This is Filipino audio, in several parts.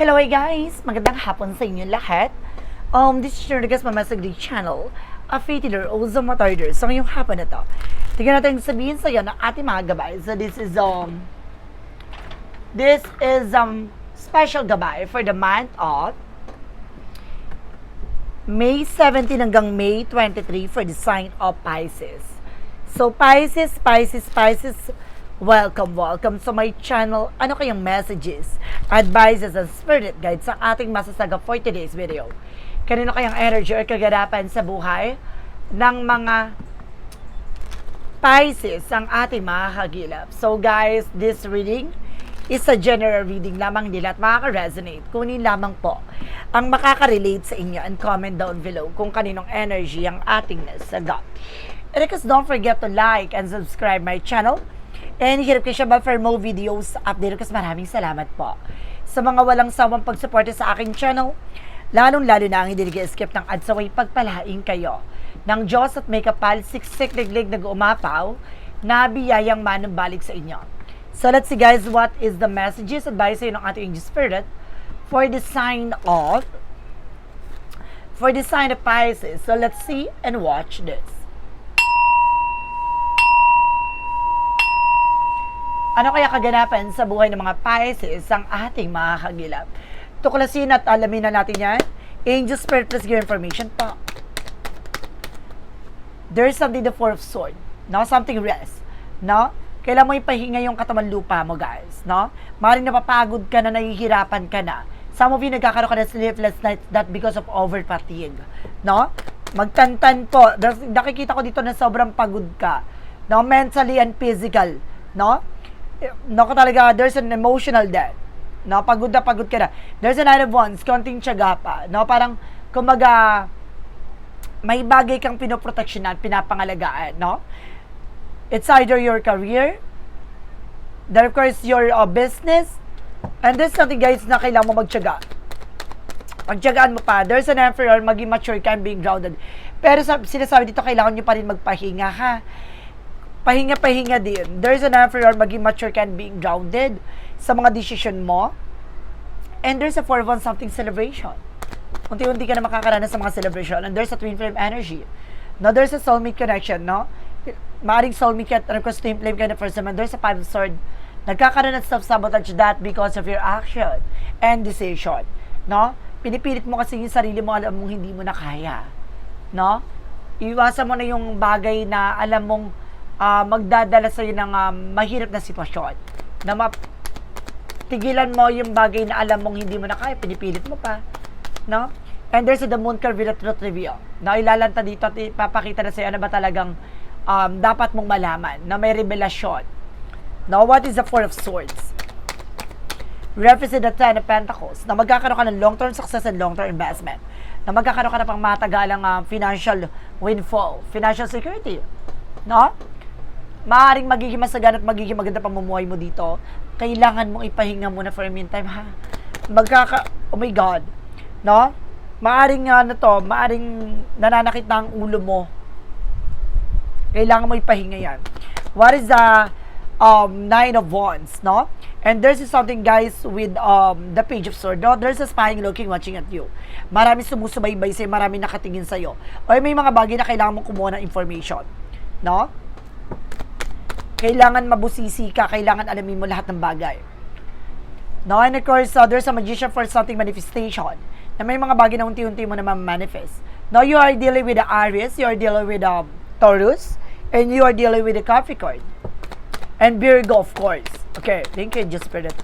Hello guys! Magandang hapon sa inyo lahat. Um, this is your guys Mamasagli channel, a faithler o the motorder. So ngayong hapon na to, tingnan natin sabihin sa iyo ng ating mga gabay. So this is um, this is um, special gabay for the month of May 17 hanggang May 23 for the sign of Pisces. So Pisces, Pisces, Pisces, welcome, welcome to my channel. Ano kayang messages, advices, and spirit guides sa ating masasaga for today's video? Kanino kayang energy or kaganapan sa buhay ng mga Pisces ang ating mga kagilap. So guys, this reading is a general reading lamang nila at makaka-resonate. Kunin lamang po ang makaka-relate sa inyo and comment down below kung kaninong energy ang ating nasagot. And because don't forget to like and subscribe my channel. And hirap kayo siya ba for more videos update kasi maraming salamat po sa mga walang sawang pagsuporta sa aking channel. Lalong-lalo na ang hindi nag-skip ng ads away pagpalaing kayo ng Diyos at may kapal siksik liglig nag-umapaw na biyayang manumbalik sa inyo. So let's see guys, what is the messages advice ng ating angel spirit for the sign of for the sign of Pisces. So let's see and watch this. Ano kaya kaganapan sa buhay ng mga Pisces ang ating mga kagilap? Tuklasin at alamin na natin yan. Angel Spirit, please give information po. There's something the Four of Swords. No? Something rest. No? Kailan mo ipahinga yung katawan lupa mo, guys. No? Maring napapagod ka na, nahihirapan ka na. Some of you nagkakaroon ka ng sleepless nights that because of over fatigue. No? Magtantan po. Nakikita ko dito na sobrang pagod ka. No? Mentally and physical. No? Naku talaga, there's an emotional debt. No, pagod na pagod ka na. There's a lot of ones, konting tiyaga pa. No, parang, kumaga, may bagay kang pinoproteksyonan, pinapangalagaan, no? It's either your career, then of course, your uh, business, and there's something guys na kailangan mo magtiyaga. Pagtiyagaan mo pa, there's an emperor, maging mature ka and being grounded. Pero sa, sinasabi dito, kailangan nyo pa rin magpahinga, ha? Pahinga-pahinga din. There's an emperor, maging mature ka and being grounded sa mga decision mo. And there's a four of one something celebration. Unti-unti ka na makakaranas sa mga celebration. And there's a twin flame energy. No, there's a soulmate connection, no? Maaring soulmate ka at request twin flame ka na first naman. There's a five of sword. Nagkakaroon ng self-sabotage that because of your action and decision. No? Pinipilit mo kasi yung sarili mo, alam mong hindi mo na kaya. No? Iwasan mo na yung bagay na alam mong ah, magdadala sa iyo ng ah, mahirap na sitwasyon. Na tigilan mo yung bagay na alam mong hindi mo na kaya, pinipilit mo pa. No? And there's the moon curve the truth reveal. Na ilalanta dito at ipapakita na sa iyo ano ba talagang um, dapat mong malaman na may revelasyon. Now, what is the Four of Swords? Represent the Ten of Pentacles na magkakaroon ka ng long-term success and long-term investment. Na magkakaroon ka na pang matagalang ah, financial windfall, financial security. No? Maaring magiging masagan at magiging maganda pamumuhay mo dito. Kailangan mong ipahinga muna for a meantime, ha? Magkaka... Oh my God. No? Maaring ano to, maaring nananakit na ang ulo mo. Kailangan mo ipahinga yan. What is the um, Nine of Wands, no? And there's something, guys, with um, the Page of Swords, no? There's a spying looking, watching at you. Marami sumusubaybay sa'yo, marami nakatingin sa'yo. O may mga bagay na kailangan mong kumuha ng information, no? Kailangan mabusisi ka, kailangan alamin mo lahat ng bagay. No, and of course, uh, there's a magician for something manifestation na may mga bagay na unti-unti mo na manifest. Now, you are dealing with the Aries, you are dealing with um, Taurus, and you are dealing with the Capricorn. And Virgo, of course. Okay, thank you, just that.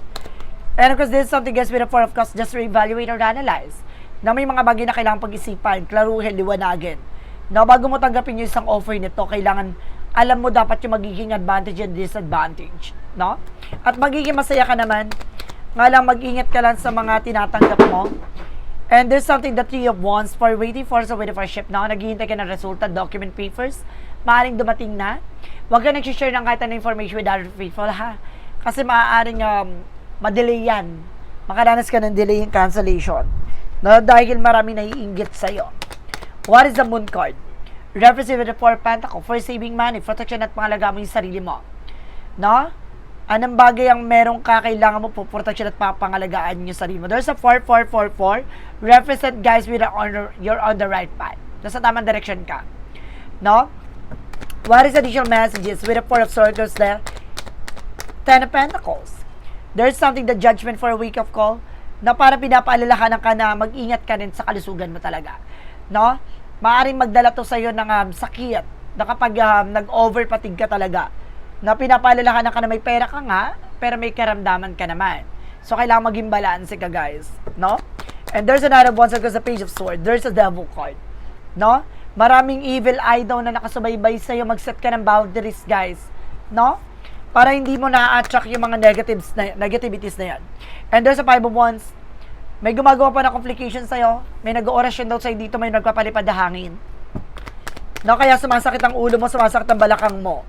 And of course, this is something guys with a four of cups, just re-evaluate or analyze. Na may mga bagay na kailangan pag-isipan, klaruhin, liwanagin. Na bago mo tanggapin yung isang offer nito, kailangan alam mo dapat yung magiging advantage and disadvantage. No? At magiging masaya ka naman, nga lang mag-ingat ka lang sa mga tinatanggap mo. And there's something the three of wands for waiting for sa waiting ship na naghihintay ka ng resulta, document papers, maaaring dumating na. Huwag ka nag-share ng kahit anong information with other people, ha? Kasi maaaring um, madelay yan. Makaranas ka ng delay and cancellation. No, dahil marami naiinggit sa'yo. What is the moon card? Represent with the four pentacle for saving money, protection at pangalaga mo yung sarili mo. No? Anong bagay ang meron ka, kailangan mo po protection at papangalagaan yung sarili mo. There's a 4444. Represent guys with a honor, you're on the right path. Nasa tamang direction ka. No? What is additional messages with a Four of Swords there? Ten of Pentacles. There's something the judgment for a week of call na para pinapaalalahanan ka na mag-ingat ka rin sa kalusugan mo talaga. No? Maaring magdala to sa'yo ng um, sakit na kapag um, nag-overpatig ka talaga na pinapaalalahanan ka na may pera ka nga, pero may karamdaman ka naman. So, kailangan maging balance ka, guys. No? And there's another one sa sa Page of Swords. There's a Devil card. No? Maraming evil eye daw na nakasubaybay sa'yo. Mag-set ka ng boundaries, guys. No? Para hindi mo na-attract yung mga negatives na, negativities na yan. And there's a Five of Wands. May gumagawa pa na complication sa'yo. May nag-orasyon daw sa'yo dito. May nagpapalipad na hangin. No? Kaya sumasakit ang ulo mo, sumasakit ang balakang mo.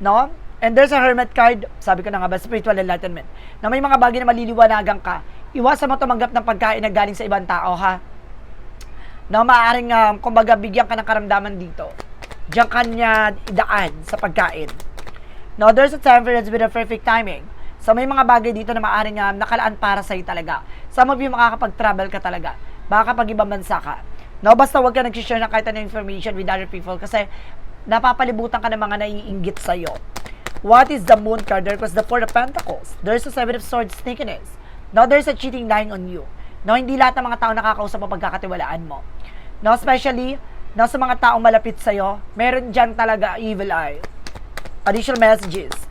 No? And there's a hermit card, sabi ko na nga ba, spiritual enlightenment, na may mga bagay na maliliwanagan ka, iwasan mo tumanggap ng pagkain na galing sa ibang tao, ha? No, maaaring, um, kumbaga, bigyan ka ng karamdaman dito. Diyan ka niya idaan sa pagkain. No, there's a temperance with a perfect timing. So, may mga bagay dito na maaaring um, nakalaan para sa'yo talaga. Some of you makakapag-travel ka talaga. Baka kapag ibang bansa ka. No, basta wag ka nag-share ng kahit anong information with other people kasi napapalibutan ka ng mga naiinggit sa'yo. What is the moon card? There was the four of pentacles. There's a seven of swords sneakiness. Now, there's a cheating lying on you. No, hindi lahat ng mga tao nakakausap mo pagkakatiwalaan mo. No, especially, no, sa mga taong malapit sa'yo, meron dyan talaga evil eye. Additional messages.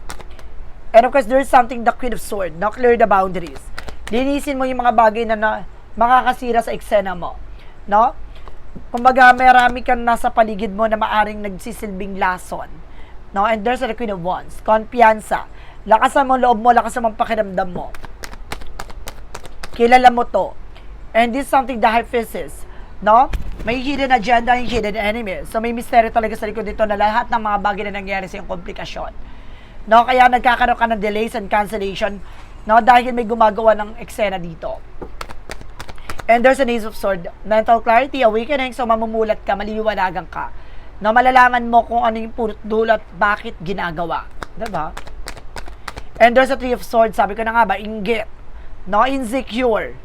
And of course, there's something the Queen of Sword. No, clear the boundaries. Linisin mo yung mga bagay na, na makakasira sa eksena mo. No? kumbaga marami kang nasa paligid mo na maaring nagsisilbing lason. No? And there's the Queen of Wands. Konpiyansa. Lakasan mo loob mo, lakasan mo ang pakiramdam mo. Kilala mo to. And this is something the hyphesis. No? May hidden agenda, yung hidden enemy. So may misteryo talaga sa likod dito na lahat ng mga bagay na nangyari sa iyong komplikasyon. No? Kaya nagkakaroon ka ng delays and cancellation no? dahil may gumagawa ng eksena dito. And there's an Ace of Sword. Mental clarity, awakening. So, mamumulat ka, maliliwanagan ka. Na malalaman mo kung ano yung purot dulot, bakit ginagawa. Diba? And there's a Three of Swords. Sabi ko na nga ba, inggit. No? Insecure.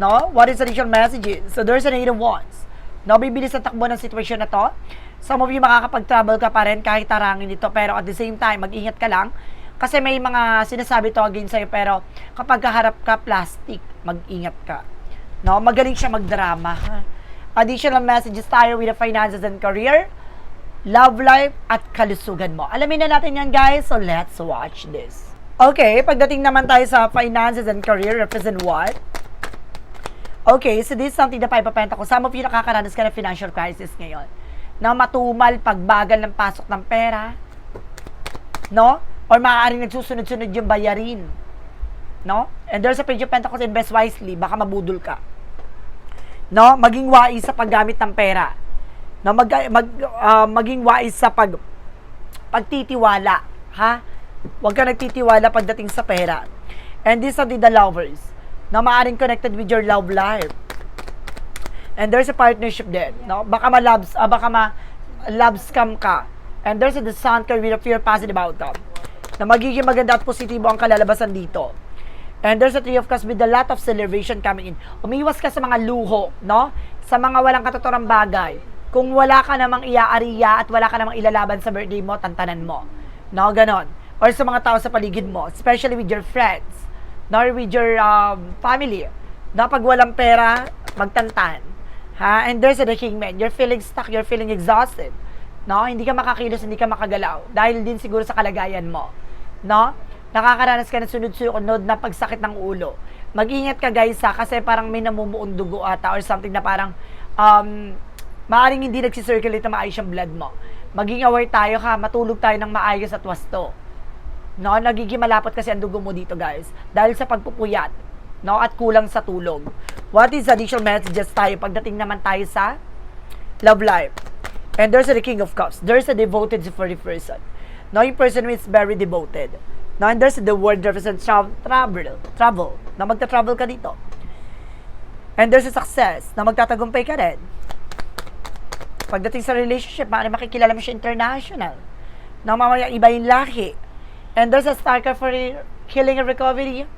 No? What is additional messages? So, there's an Eight of Wands. No? Bibilis ang takbo ng sitwasyon na to. Some of you makakapag-travel ka pa rin kahit tarangin ito. Pero at the same time, mag-ingat ka lang. Kasi may mga sinasabi to against sa'yo. Pero kapag kaharap ka, plastic, mag-ingat ka. No, magaling siya magdrama. Additional messages tayo with the finances and career, love life, at kalusugan mo. Alamin na natin yan, guys. So, let's watch this. Okay, pagdating naman tayo sa finances and career, represent what? Okay, so this is something na paipapenta ko. Some of you nakakaranas ka ng financial crisis ngayon. Na matumal, pagbagal ng pasok ng pera. No? Or maaaring nagsusunod-sunod yung bayarin. No? And there's a page of pentacles, invest wisely, baka mabudol ka no maging wais sa paggamit ng pera no mag, mag uh, maging wais sa pag pagtitiwala ha Huwag ka nagtitiwala pagdating sa pera and this are the, lovers na maaring connected with your love life and there's a partnership din no baka ma loves uh, baka ma love scam ka and there's a sun card with a fear positive outcome na magiging maganda at positibo ang kalalabasan dito And there's a Three of Cups with a lot of celebration coming in. Umiwas ka sa mga luho, no? Sa mga walang katotorang bagay. Kung wala ka namang iaariya at wala ka namang ilalaban sa birthday mo, tantanan mo. No, ganon. Or sa mga tao sa paligid mo, especially with your friends, no, or with your um, family. No, pag walang pera, magtantan. Ha? And there's a Kingman. You're feeling stuck, you're feeling exhausted. No, hindi ka makakilos, hindi ka makagalaw. Dahil din siguro sa kalagayan mo. No? nakakaranas ka ng sunod-sunod na pagsakit ng ulo. Mag-ingat ka guys ha, kasi parang may namumuong dugo ata or something na parang um, maaring hindi nagsisirculate na maayos yung blood mo. Maging aware tayo ha, matulog tayo ng maayos at wasto. No, nagiging malapot kasi ang dugo mo dito guys dahil sa pagpupuyat no at kulang sa tulog. What is additional messages tayo pagdating naman tayo sa love life? And there's a the King of Cups. There's a devoted for the person. No, yung person is very devoted. No, and there's the word represents tra- travel, travel, na magta-travel ka dito. And there's a success, na magtatagumpay ka rin. Pagdating sa relationship, maaari makikilala mo siya international. Na mamaya iba yung lahi. And there's a star for healing and recovery.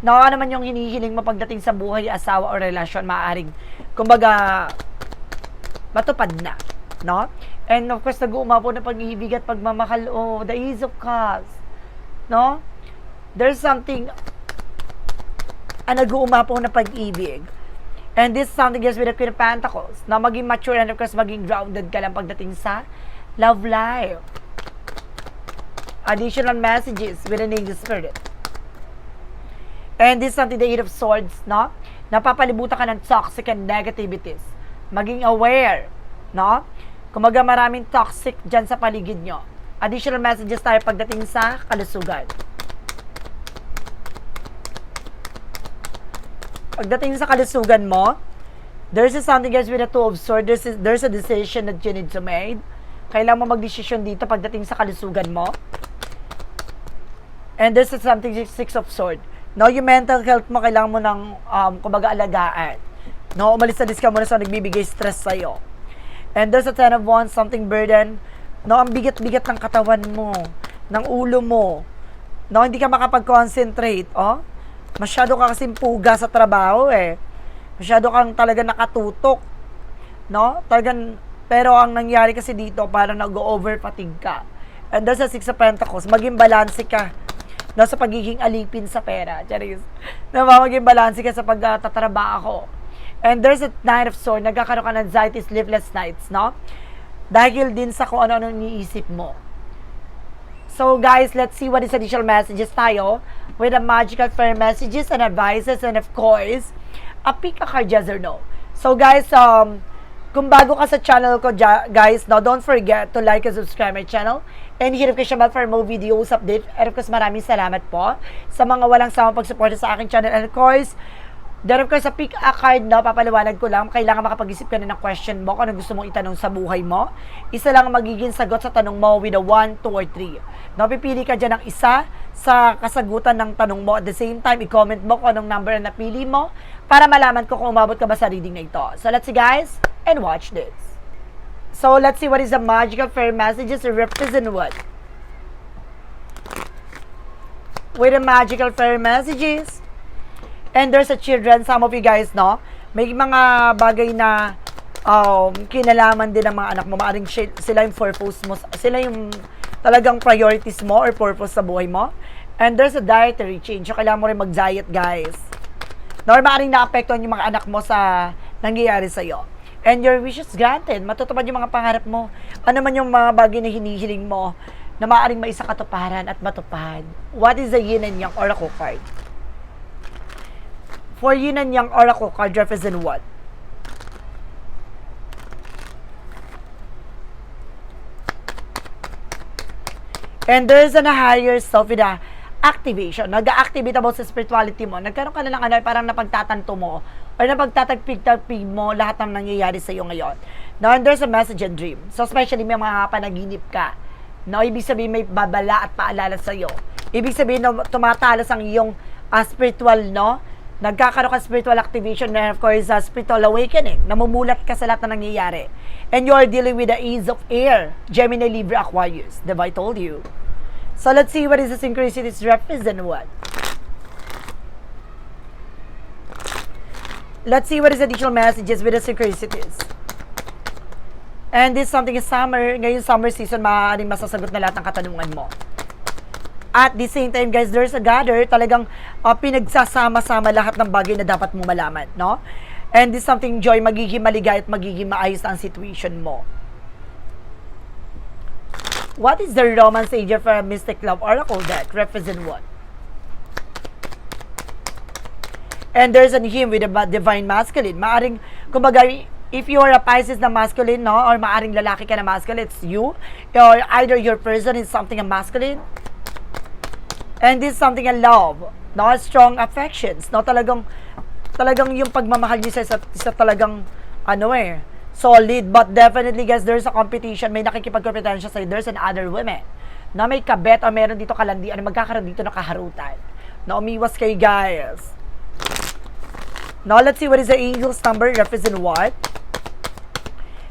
Ano naman yung hinihiling mo pagdating sa buhay, asawa o relasyon, maaaring, kumbaga, matupad na. No? And of course, nag-uumapo na pag-ibig at pagmamahal. Oh, the ease of cups. No? There's something, ah, nag-uumapo na pag-ibig. And this is something else with the Queen of Pentacles, na maging mature and of course maging grounded ka lang pagdating sa love life. Additional messages with an angel spirit. And this is something the Eight of Swords, no? Napapalibutan ka ng toxic and negativities. Maging aware, no? Kumaga maraming toxic dyan sa paligid nyo. Additional messages tayo pagdating sa kalusugan. Pagdating sa kalusugan mo, there's a something else with the two of swords. There's a, there's a decision that you need to make. Kailangan mo magdesisyon dito pagdating sa kalusugan mo. And there's a something six of sword. No, yung mental health mo, kailangan mo ng, um, kumbaga, alagaan. No, umalis na ka muna sa nagbibigay stress sa'yo. And there's a ten of wands, something burden. No, ang bigat-bigat ng katawan mo, ng ulo mo. No, hindi ka makapag-concentrate, oh. Masyado ka kasing puga sa trabaho, eh. Masyado kang talaga nakatutok. No? Talagang, pero ang nangyari kasi dito, parang nag-over fatigue ka. And there's a Six of Pentacles, maging balanse ka no, sa pagiging alipin sa pera. Charis. Na maging balanse ka sa pagtatrabaho. And there's a Nine of Swords, nagkakaroon ka ng anxiety, sleepless nights, no? Dahil din sa kung ano-ano iniisip mo. So guys, let's see what is additional messages tayo with the magical fair messages and advices and of course, a pick a card yes or no. So guys, um, kung bago ka sa channel ko, guys, no, don't forget to like and subscribe my channel and hit notification bell for more videos update. And of course, maraming salamat po sa mga walang samang pagsuporta sa aking channel. And of course, Then of sa pick a card na papaliwanag ko lang, kailangan makapag-isip ka na ng question mo kung ano gusto mong itanong sa buhay mo. Isa lang ang magiging sagot sa tanong mo with a 1, 2, or 3. No, pipili ka dyan ng isa sa kasagutan ng tanong mo. At the same time, i-comment mo kung anong number na napili mo para malaman ko kung umabot ka ba sa reading na ito. So let's see guys, and watch this. So let's see what is the magical fair messages represent what? With the magical fair messages, And there's a children, some of you guys, no? May mga bagay na um, kinalaman din ng mga anak mo. Maaring sila yung purpose mo. Sila yung talagang priorities mo or purpose sa buhay mo. And there's a dietary change. So, kailangan mo rin mag-diet, guys. No, or maaring naapektuhan yung mga anak mo sa nangyayari sa'yo. And your wishes granted. Matutupad yung mga pangarap mo. Ano man yung mga bagay na hinihiling mo na maaring maisa katuparan at matupad. What is the yin and yang oracle card? For yin and yang oracle card represent what? And there's an higher self with a activation. Nag-activate about sa spirituality mo. Nagkaroon ka na ng ano, parang napagtatanto mo or napagtatagpig-tagpig mo lahat ng nangyayari sa iyo ngayon. Now, and there's a message and dream. So, especially may mga panaginip ka. No, ibig sabihin may babala at paalala sa iyo. Ibig sabihin na tumatalas ang iyong uh, spiritual, no? nagkakaroon ka spiritual activation and of course uh, spiritual awakening. Namumulat ka sa lahat na nangyayari. And you are dealing with the ease of air. Gemini, Libra, Aquarius. Diba I told you? So let's see what is the synchronicities represent what. Let's see what is additional messages with the synchronicities. And this something is summer. Ngayon summer season, maaaring masasagot na lahat ng katanungan mo. At the same time, guys, there's a gather, talagang uh, pinagsasama-sama lahat ng bagay na dapat mo malaman, no? And this something joy, magiging maligay at magiging maayos ang situation mo. What is the romance angel for a mystic love oracle deck? Represent what? And there's an hymn with a divine masculine. Maaring, kumbaga, if you are a Pisces na masculine, no? Or maaring lalaki ka na masculine, it's you. Or either your person is something a masculine, And this is something in love, no? Strong affections, no? Talagang, talagang yung pagmamahal niyo sa isa, isa talagang, ano eh, solid. But definitely, guys, there's a competition. May nakikipagkompetensya sa'yo. There's an other women na may kabet o meron dito kalandi, ano, magkakaroon dito ng kaharutan. Na umiwas kayo, guys. Now, let's see what is the angel's number. Represent what?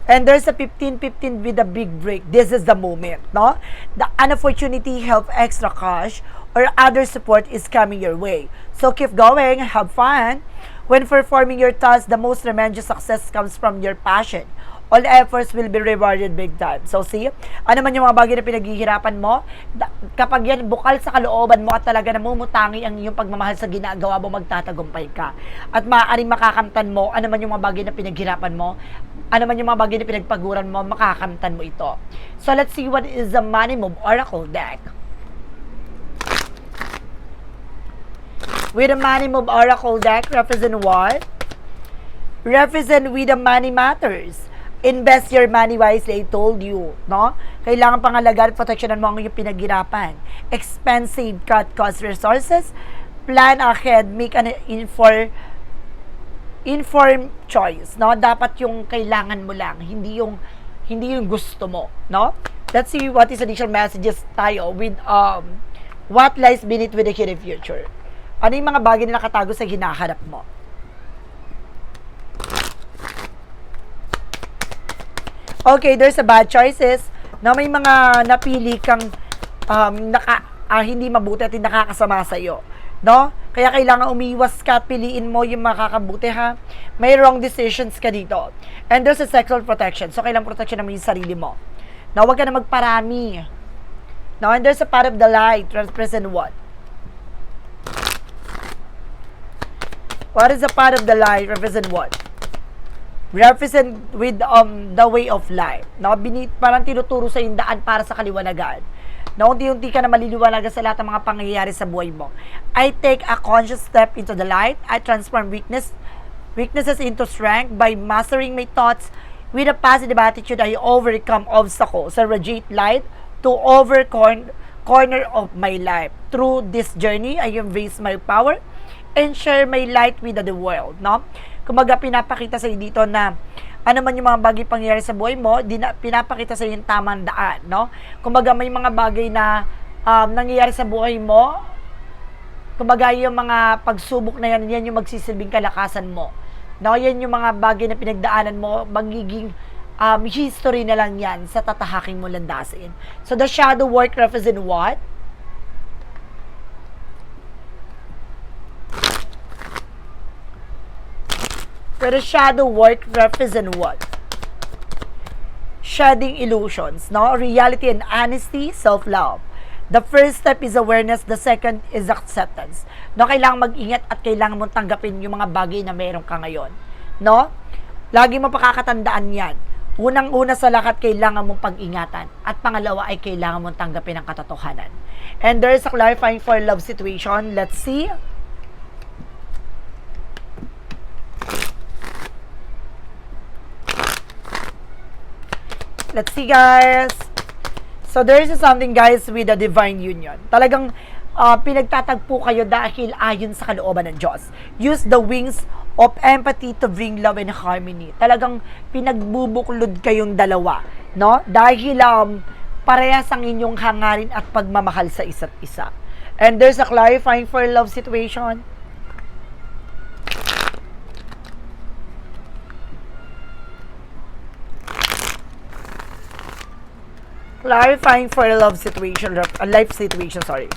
And there's a 15-15 with a big break. This is the moment, no? The an opportunity, help, extra cash, or other support is coming your way. So keep going, have fun. When performing your task, the most tremendous success comes from your passion. All efforts will be rewarded big time. So see, ano man yung mga bagay na pinaghihirapan mo, kapag yan bukal sa kalooban mo at talaga namumutangi ang iyong pagmamahal sa ginagawa mo, magtatagumpay ka. At maaaring makakamtan mo, ano man yung mga bagay na pinaghirapan mo, ano man yung mga bagay na pinagpaguran mo, makakamtan mo ito. So let's see what is the Money Move Oracle deck. With the Money Move Oracle deck, represent what? Represent with the money matters. Invest your money wisely, I told you, no? Kailangan pangalagaan at proteksyonan mo ang iyong pinaghirapan. Expensive, cut cost resources. Plan ahead, make an inform informed choice, no? Dapat yung kailangan mo lang, hindi yung hindi yung gusto mo, no? Let's see what is additional messages tayo with um what lies beneath with the hidden future. Ano yung mga bagay na nakatago sa hinaharap mo? Okay, there's a bad choices na may mga napili kang um, naka, ah, hindi mabuti at nakakasama sa iyo. No? Kaya kailangan umiwas ka at piliin mo yung makakabuti ha. May wrong decisions ka dito. And there's a sexual protection. So, kailangan protection naman yung sarili mo. No, huwag ka na magparami. No, and there's a part of the light. Represent what? What is a part of the light? Represent what? represent with um the way of life. No, binit parang tinuturo sa yung daan para sa kaliwanagan. Na unti-unti ka na maliliwanagan sa lahat ng mga pangyayari sa buhay mo. I take a conscious step into the light. I transform weakness weaknesses into strength by mastering my thoughts with a positive attitude. I overcome obstacles. I radiate light to over corn- corner of my life. Through this journey, I embrace my power and share my light with the world, no? Kumbaga, pinapakita sa dito na ano man yung mga bagay pangyayari sa buhay mo, di na, pinapakita sa yung tamang daan, no? Kumbaga, may mga bagay na um, nangyayari sa buhay mo, kumbaga, yung mga pagsubok na yan, yan yung magsisilbing kalakasan mo. No, yan yung mga bagay na pinagdaanan mo, magiging um, history na lang yan sa tatahaking mo landasin. So, the shadow work represent what? Pero shadow work represent what? Shedding illusions, no? Reality and honesty, self-love. The first step is awareness, the second is acceptance. No, kailangan mag-ingat at kailangan mong tanggapin yung mga bagay na meron ka ngayon. No? Lagi mo pakakatandaan yan. Unang-una sa lahat, kailangan mong pag-ingatan. At pangalawa ay kailangan mong tanggapin ang katotohanan. And there's a clarifying for love situation. Let's see. Let's see, guys. So, there is something, guys, with the divine union. Talagang uh, pinagtatagpo kayo dahil ayon sa kalooban ng Diyos. Use the wings of empathy to bring love and harmony. Talagang pinagbubuklod kayong dalawa, no? Dahil um, parehas ang inyong hangarin at pagmamahal sa isa't isa. And there's a clarifying for love situation. clarifying for a love situation, a life situation, sorry.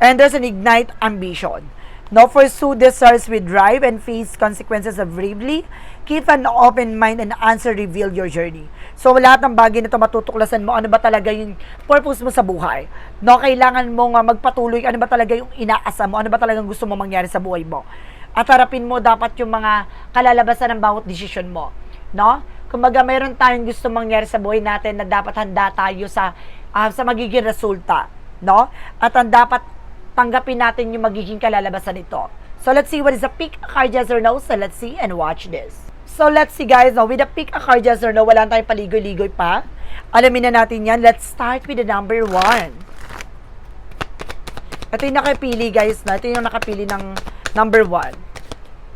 And there's an ignite ambition. No, pursue desires with drive and face consequences of bravely. Keep an open mind and answer reveal your journey. So, lahat ng bagay na ito matutuklasan mo, ano ba talaga yung purpose mo sa buhay? No, kailangan mo nga magpatuloy, ano ba talaga yung inaasa mo, ano ba talagang gusto mo mangyari sa buhay mo. At harapin mo dapat yung mga kalalabasan ng bawat desisyon mo. No? Kumbaga, meron tayong gusto mangyari sa buhay natin na dapat handa tayo sa uh, sa magiging resulta, no? At ang dapat tanggapin natin yung magiging kalalabasan nito. So let's see what is a a card yes or no. So let's see and watch this. So let's see guys, no, with a a card yes or no, wala tayong paligoy-ligoy pa. Alamin na natin yan. Let's start with the number one. Ito yung nakapili guys, na. Ito yung nakapili ng number one.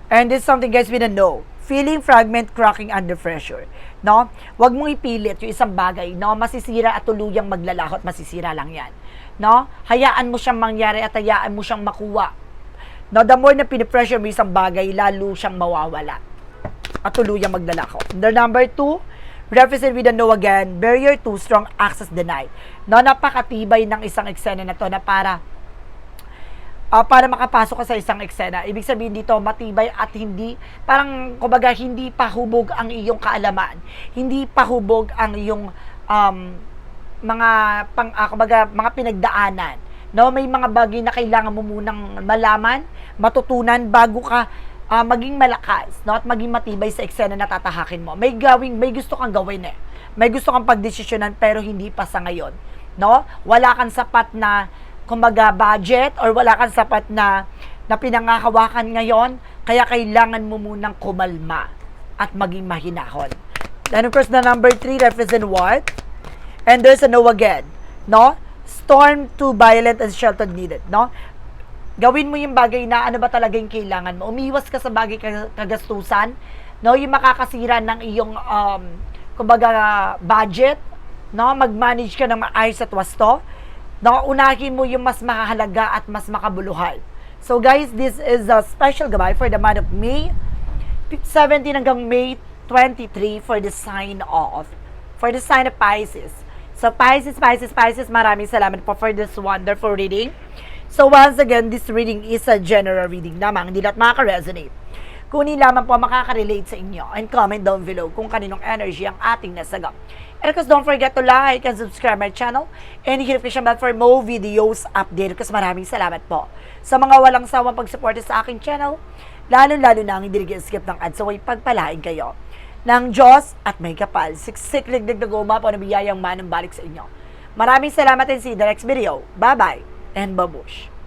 And this is something guys with a no feeling fragment cracking under pressure. No? Huwag mong ipilit yung isang bagay, no? Masisira at tuluyang maglalahot, masisira lang 'yan. No? Hayaan mo siyang mangyari at hayaan mo siyang makuha. No, the more na pinipressure mo isang bagay, lalo siyang mawawala. At tuluyang maglalako. The number two, represent with the no again, barrier too strong, access denied. No, napakatibay ng isang eksena na to na para ah, para makapasok ka sa isang eksena. Ibig sabihin dito, matibay at hindi, parang, kumbaga, hindi pa hubog ang iyong kaalaman. Hindi pa hubog ang iyong um, mga, pang, ah, kumbaga, mga pinagdaanan. No, may mga bagay na kailangan mo munang malaman, matutunan bago ka ah, maging malakas, no, at maging matibay sa eksena na tatahakin mo. May gawing, may gusto kang gawin eh. May gusto kang pagdesisyonan pero hindi pa sa ngayon, no? Wala kang sapat na kumbaga budget or wala kang sapat na na pinangahawakan ngayon, kaya kailangan mo munang kumalma at maging mahinahon. Then of course, the number three represent what? And there's a no again, no? Storm too violent and shelter needed, no? Gawin mo yung bagay na ano ba talaga yung kailangan mo. Umiwas ka sa bagay kag- kagastusan, no? Yung makakasira ng iyong um, kumbaga budget, no? Mag-manage ka ng maayos at wasto. No, unahin mo yung mas makahalaga at mas makabuluhan. So guys, this is a special gabay for the month of May 17 hanggang May 23 for the sign of for the sign of Pisces. So Pisces, Pisces, Pisces, maraming salamat po for this wonderful reading. So once again, this reading is a general reading lamang, hindi lahat makaka-resonate. Kunin lamang po makaka-relate sa inyo and comment down below kung kaninong energy ang ating nasagap. And of course, don't forget to like and subscribe my channel and hit notification bell for more videos update. Kasi maraming salamat po sa mga walang sawang pagsuporta sa aking channel, lalo-lalo na ang hindi nag-skip ng ads, so ay pagpalain kayo ng Diyos at may kapal. Siksik ligdig na guma po na biyayang manang balik sa inyo. Maraming salamat and see you the next video. Bye-bye and babush.